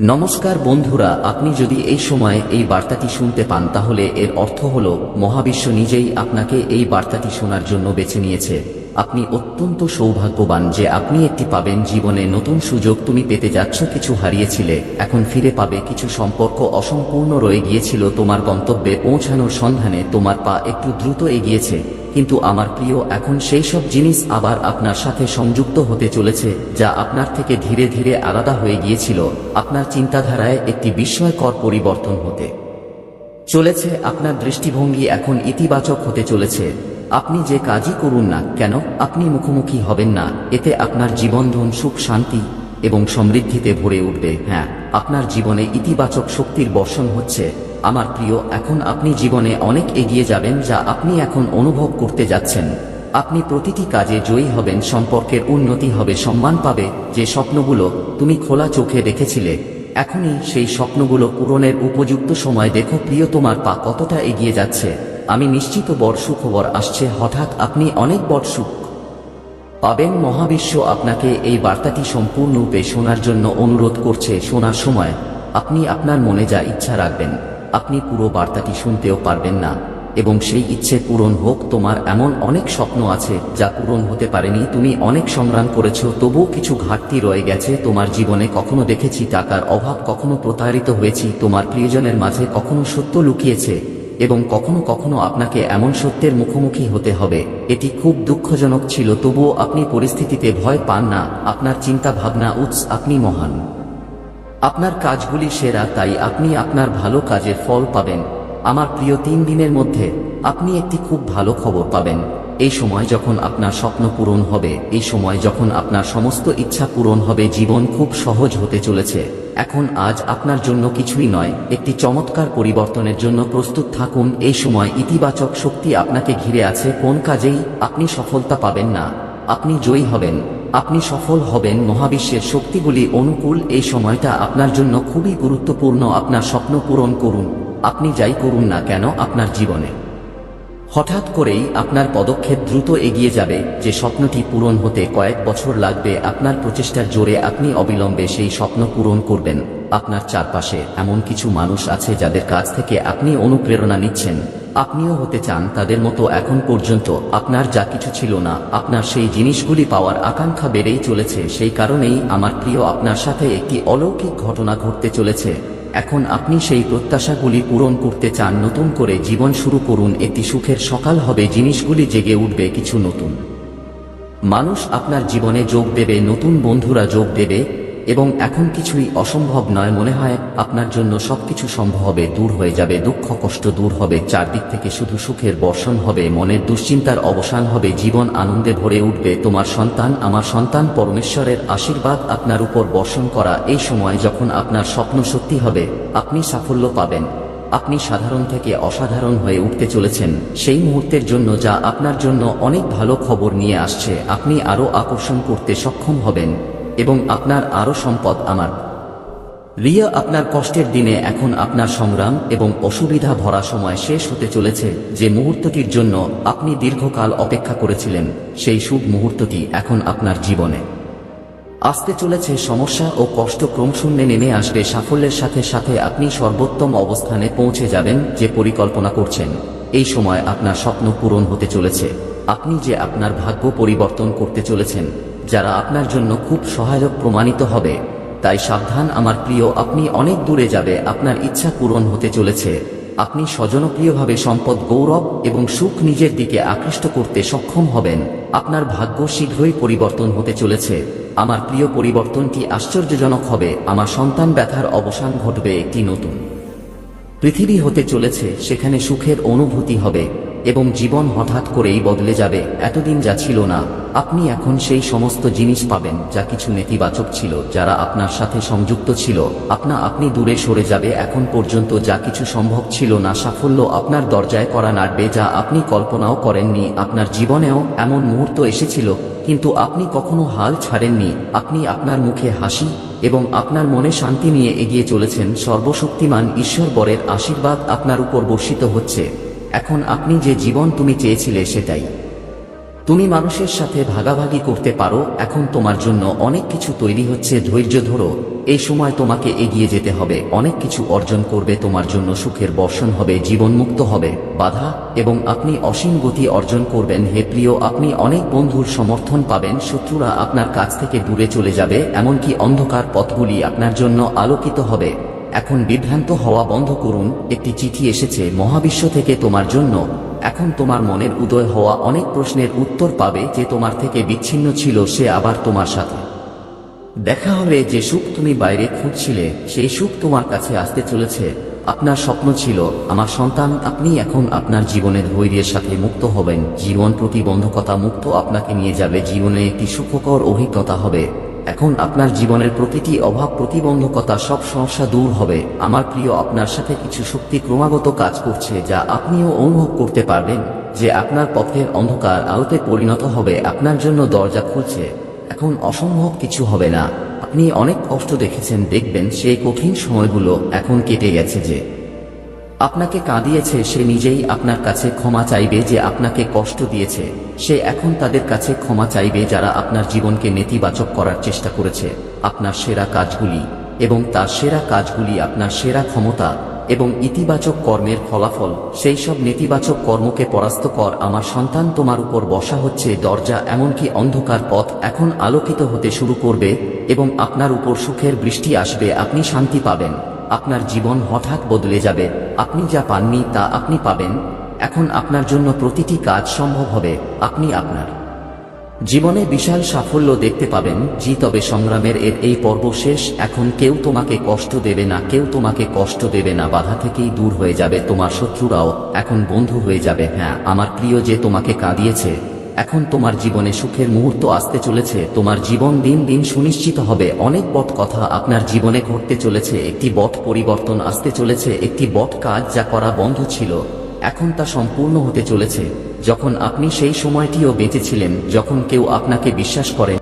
নমস্কার বন্ধুরা, আপনি যদি এই সময়ে এই বার্তাটি শুনতে পান, তাহলে এর অর্থ হল, মহাবিশ্ব নিজেই আপনাকে এই বার্তাটি শোনার জন্য বেছে নিয়েছে। আপনি অত্যন্ত সৌভাগ্যবান যে আপনি একটি পাবেন জীবনে নতুন সুযোগ, তুমি পেতে যাচ্ছ, কিছু হারিয়েছিলে, এখন ফিরে পাবে, কিছু সম্পর্ক অসম্পূর্ণ রয়ে গিয়েছিল, তোমার গন্তব্যে পৌঁছানোর সন্ধানে তোমার পা একটু দ্রুত এগিয়েছে, কিন্তু আমার প্রিয়, এখন সেই সব জিনিস আবার আপনার সাথে সংযুক্ত হতে চলেছে, যা আপনার থেকে ধীরে ধীরে আলাদা হয়ে গিয়েছিল, আপনার চিন্তাধারায় একটি বিস্ময়কর পরিবর্তন হতে চলেছে, আপনার দৃষ্টিভঙ্গি এখন ইতিবাচক হতে চলেছে। আপনি যে কাজই করুন না কেন, আপনি মুখোমুখি হবেন না। এতে আপনার জীবনধন সুখ, শান্তি এবং সমৃদ্ধিতে ভরে উঠবে। হ্যাঁ আপনার জীবনে ইতিবাচক শক্তির বর্ষণ হচ্ছে। আমার প্রিয়, এখন আপনি জীবনে অনেক এগিয়ে যাবেন যা আপনি এখন অনুভব করতে যাচ্ছেন। আপনি প্রতিটি কাজে জয়ী হবেন, সম্পর্কের উন্নতি হবে, সম্মান পাবে। যে স্বপ্নগুলো তুমি খোলা চোখে দেখেছিলে, এখনই সেই স্বপ্নগুলো পূরণের উপযুক্ত সময়। দেখো প্রিয়, তোমার পা কতটা এগিয়ে যাচ্ছে। আমি নিশ্চিত বড় সুখবর আসছে, হঠাৎ আপনি অনেক বড় সুখ। পাবেন মহাবিশ্ব আপনাকে এই বার্তাটি সম্পূর্ণরূপে শোনার জন্য অনুরোধ করছে, শোনার সময় আপনি আপনার মনে যা ইচ্ছা রাখবেন, আপনি পুরো বার্তাটি শুনতেও পারবেন না, এবং সেই ইচ্ছে পূরণ হোক, তোমার এমন অনেক স্বপ্ন আছে যা পূরণ হতে পারেনি, তুমি অনেক সংগ্রাম করেছ তবুও কিছু ঘাটতি রয়ে গেছে, তোমার জীবনে কখনো দেখেছি টাকার অভাব, কখনো প্রতারিত হয়েছি, তোমার প্রিয়জনের মাঝে কখনো সত্য লুকিয়েছে। এবং কখনো কখনো আপনাকে এমন সত্যের মুখোমুখি হতে হবে। এটি খুব দুঃখজনক ছিল, তবুও আপনি পরিস্থিতিতে ভয় পান না। আপনার চিন্তা ভাবনা উৎস, আপনি মহান। আপনার কাজগুলি সেরা, তাই আপনি আপনার ভালো কাজের ফল পাবেন। আমার প্রিয় তিন দিনের মধ্যে, আপনি একটি খুব ভালো খবর পাবেন। এই সময় যখন আপনার স্বপ্ন পূরণ হবে, এই সময় যখন আপনার সমস্ত ইচ্ছা পূরণ হবে, জীবন খুব সহজ হতে চলেছে। এখন আজ আপনার জন্য কিছুই নয়, একটি চমৎকার পরিবর্তনের জন্য প্রস্তুত থাকুন, এই সময় ইতিবাচক শক্তি আপনাকে ঘিরে আছে, কোন কাজেই আপনি সফলতা পাবেন না। আপনি জয়ী হবেন, আপনি সফল হবেন, মহাবিশ্বের শক্তিগুলি অনুকূল, এই সময়টা আপনার জন্য খুবই গুরুত্বপূর্ণ, আপনার স্বপ্ন পূরণ করুন, আপনি যাই করুন না কেন, আপনার জীবনে। হঠাৎ করেই আপনার পদক্ষেপ দ্রুত এগিয়ে যাবে, যে স্বপ্নটি পূরণ হতে কয়েক বছর লাগবে, আপনার প্রচেষ্টার জোরে আপনি অবিলম্বে সেই স্বপ্ন পূরণ করবেন। আপনার চারপাশে এমন কিছু মানুষ আছে যাদের কাছ থেকে আপনি অনুপ্রেরণা নিচ্ছেন। আপনিও হতে চান তাদের মতো এখন পর্যন্ত। আপনার যা কিছু ছিল না, আপনার সেই জিনিসগুলি পাওয়ার আকাঙ্ক্ষা বেড়েই চলেছে। সেই কারণেই আমার প্রিয়, আপনার সাথে একটি অলৌকিক ঘটনা ঘটতে চলেছে। এখন আপনি সেই প্রত্যাশাগুলি পূরণ করতে চান, নতুন করে জীবন শুরু করুন, এটি সুখের সকাল হবে, জিনিসগুলি জেগে উঠবে, কিছু নতুন। মানুষ আপনার জীবনে যোগ দেবে, নতুন বন্ধুরা যোগ দেবে এবং এখন কিছুই অসম্ভব নয় মনে হয়, আপনার জন্য সবকিছু সম্ভব হবে, দূর হয়ে যাবে, দুঃখ কষ্ট দূর হবে, চারদিক থেকে শুধু সুখের বর্ষণ হবে, মনের দুশ্চিন্তার অবসান হবে, জীবন আনন্দে ভরে উঠবে, তোমার সন্তান আমার সন্তান, পরমেশ্বরের আশীর্বাদ আপনার উপর বর্ষণ করা, এই সময় যখন আপনার স্বপ্ন সত্যি হবে, আপনি সাফল্য পাবেন। আপনি সাধারণ থেকে অসাধারণ হয়ে উঠতে চলেছেন, সেই মুহূর্তের জন্য যা আপনার জন্য অনেক ভালো খবর নিয়ে আসছে, আপনি আরও আকর্ষণ করতে সক্ষম হবেন। এবং আপনার আরও সম্পদ আমার। রিয়া আপনার কষ্টের দিনে এখন আপনার সংগ্রাম এবং অসুবিধা ভরা সময় শেষ হতে চলেছে, যে মুহূর্তটির জন্য আপনি দীর্ঘকাল অপেক্ষা করেছিলেন, সেই শুভ মুহূর্তটি এখন আপনার জীবনে। আসতে চলেছে সমস্যা ও কষ্ট ক্রমশূন্যে নেমে আসবে, সাফল্যের সাথে সাথে আপনি সর্বোত্তম অবস্থানে পৌঁছে যাবেন, যে পরিকল্পনা করছেন। এই সময় আপনার স্বপ্ন পূরণ হতে চলেছে। আপনি যে আপনার ভাগ্য পরিবর্তন করতে চলেছেন যারা আপনার জন্য খুব সহায়ক প্রমাণিত হবে, তাই সাবধান আমার প্রিয়, আপনি অনেক দূরে যাবে, আপনার ইচ্ছা পূরণ হতে চলেছে। আপনি স্বজনপ্রিয়ভাবে সম্পদ, গৌরব এবং সুখ নিজের দিকে আকৃষ্ট করতে সক্ষম হবেন। আপনার ভাগ্য শীঘ্রই পরিবর্তন হতে চলেছে। আমার প্রিয়, পরিবর্তনটি আশ্চর্যজনক হবে। আমার সন্তান ব্যথার অবসান ঘটবে একটি নতুন পৃথিবী হতে চলেছে, সেখানে সুখের অনুভূতি হবে। এবং জীবন হঠাৎ করেই বদলে যাবে, এতদিন যা ছিল না। আপনি এখন সেই সমস্ত জিনিস পাবেন, যা কিছু নেতিবাচক ছিল, যারা আপনার সাথে সংযুক্ত ছিল। আপনা আপনি দূরে সরে যাবে, এখন পর্যন্ত যা কিছু সম্ভব ছিল না, সাফল্য আপনার দরজায় করা নাড়বে, যা আপনি কল্পনাও করেননি। আপনার জীবনেও এমন মুহূর্ত এসেছিল, কিন্তু আপনি কখনো হাল ছাড়েননি। আপনি আপনার মুখে হাসি এবং আপনার মনে শান্তি নিয়ে এগিয়ে চলেছেন। সর্বশক্তিমান ঈশ্বর বরের আশীর্বাদ আপনার উপর বর্ষিত হচ্ছে। এখন আপনি যে জীবন তুমি চেয়েছিলে সেটাই। তুমি মানুষের সাথে ভাগাভাগি করতে পারো, এখন তোমার জন্য অনেক কিছু তৈরি হচ্ছে, ধৈর্য ধরো, এই সময় তোমাকে এগিয়ে যেতে হবে, অনেক কিছু অর্জন করবে, তোমার জন্য সুখের বর্ষণ হবে, জীবনমুক্ত হবে, বাধা, এবং আপনি অসীম গতি অর্জন করবেন, হে প্রিয়, আপনি অনেক বন্ধুর সমর্থন পাবেন, শত্রুরা আপনার কাছ থেকে দূরে চলে যাবে, এমনকি অন্ধকার পথগুলি আপনার জন্য আলোকিত হবে। এখন বিভ্রান্ত হওয়া বন্ধ করুন, একটি চিঠি এসেছে, মহাবিশ্ব থেকে তোমার জন্য। এখন তোমার মনের উদয় হওয়া অনেক প্রশ্নের উত্তর পাবে যে তোমার থেকে বিচ্ছিন্ন ছিল সে আবার তোমার সাথে। দেখা হবে যে সুখ তুমি বাইরে খুঁজছিলে, সেই সুখ তোমার কাছে আসতে চলেছে। আপনার স্বপ্ন ছিল, আমার সন্তান, আপনি এখন আপনার জীবনের ধৈর্যের সাথে মুক্ত হবেন। জীবন প্রতিবন্ধকতা মুক্ত আপনাকে নিয়ে যাবে, জীবনে একটি সুখকর অভিজ্ঞতা হবে। এখন আপনার জীবনের প্রতিটি অভাব প্রতিবন্ধকতা সব সমস্যা দূর হবে। আমার প্রিয়, আপনার সাথে কিছু শক্তি ক্রমাগত কাজ করছে যা আপনিও অনুভব করতে পারবেন যে আপনার পথের অন্ধকার আলোতে পরিণত হবে, আপনার জন্য দরজা খুলছে। এখন অসম্ভব কিছু হবে না। আপনি অনেক কষ্ট দেখেছেন, দেখবেন সেই কঠিন সময়গুলো এখন কেটে গেছে যে আপনাকে কাঁদিয়েছে, সে নিজেই আপনার কাছে ক্ষমা চাইবে যে আপনাকে কষ্ট দিয়েছে। সে এখন তাদের কাছে ক্ষমা চাইবে যারা আপনার জীবনকে নেতিবাচক করার চেষ্টা করেছে। আপনার সেরা কাজগুলি এবং তার সেরা কাজগুলি আপনার সেরা ক্ষমতা এবং ইতিবাচক কর্মের ফলাফল, সেই সব নেতিবাচক কর্মকে পরাস্ত কর। আমার সন্তান তোমার উপর বসা হচ্ছে, দরজা এমনকি অন্ধকার পথ এখন আলোকিত হতে শুরু করবে এবং আপনার উপর সুখের বৃষ্টি আসবে, আপনি শান্তি পাবেন। আপনার জীবন হঠাৎ বদলে যাবে। আপনি যা পাননি তা আপনি পাবেন। এখন আপনার জন্য প্রতিটি কাজ সম্ভব হবে, আপনি আপনার। জীবনে বিশাল সাফল্য দেখতে পাবেন, জি তবে সংগ্রামের এর এই পর্ব শেষ, এখন কেউ তোমাকে কষ্ট দেবে না, কেউ তোমাকে কষ্ট দেবে না, বাধা থেকেই দূর হয়ে যাবে তোমার শত্রুরাও, এখন বন্ধু হয়ে যাবে হ্যাঁ আমার প্রিয় যে তোমাকে কাঁদিয়েছে এখন তোমার জীবনে সুখের মুহূর্ত আসতে চলেছে। তোমার জীবন দিন দিন সুনিশ্চিত হবে। অনেক বট কথা আপনার জীবনে ঘটতে চলেছে। একটি বট পরিবর্তন আসতে চলেছে। একটি বট কাজ যা করা বন্ধ ছিল, এখন তা সম্পূর্ণ হতে চলেছে। যখন আপনি সেই সময়টিও বেঁচেছিলেন, যখন কেউ আপনাকে বিশ্বাস করেন